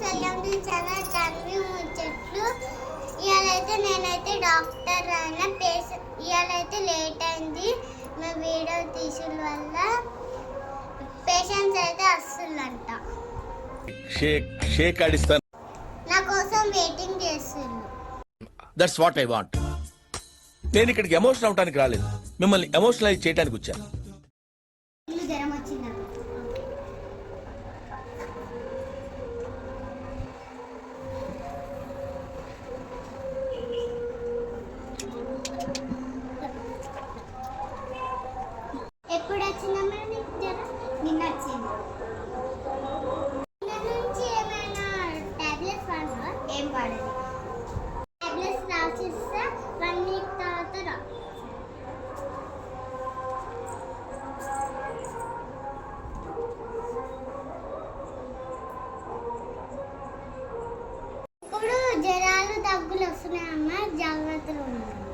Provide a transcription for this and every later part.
To channel Tanvi ముచ్చట్లు. ఇవాళైతే నేనైతే doctor అయిన పేషెంట్ ఇవాళైతే లేట్ అయింది మా వీడియో తీసిన వల్ల. పేషెంట్స్ అయితే వస్తుందంట షేక్ షేక్ ఆడిస్తాను. నా కోసం వెయిటింగ్ చేస్తున్నారు దట్స్ వాట్ ఐ వాంట్ నేను ఇక్కడికి ఎమోషనల్ అవడానికి రాలేదు. మిమ్మల్ని ఎమోషనలైజ్ చేయడానికి వచ్చాను. జ్వరం వచ్చిందా? జ్వరాలు దగ్గులు వస్తున్నాయమ్మా. జాగ్రత్తలు ఉండాలి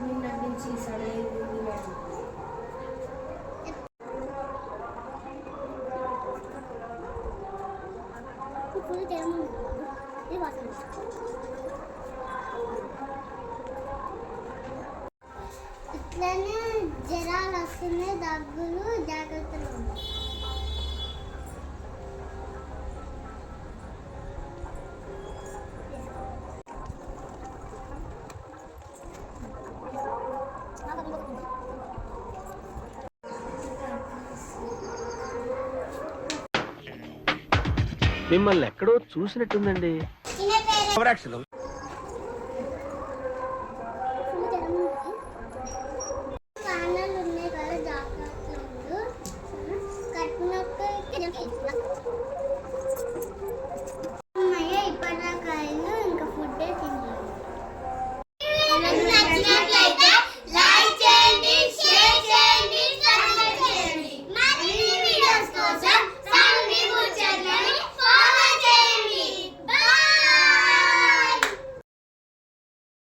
నిన్న నుంచి సడలేదు ఇప్పుడు ఇది వాసన ఇట్లనే జ్వరాలు వస్తున్నాయి దగ్గులు మిమ్మల్ని ఎక్కడో చూసినట్టుందండి.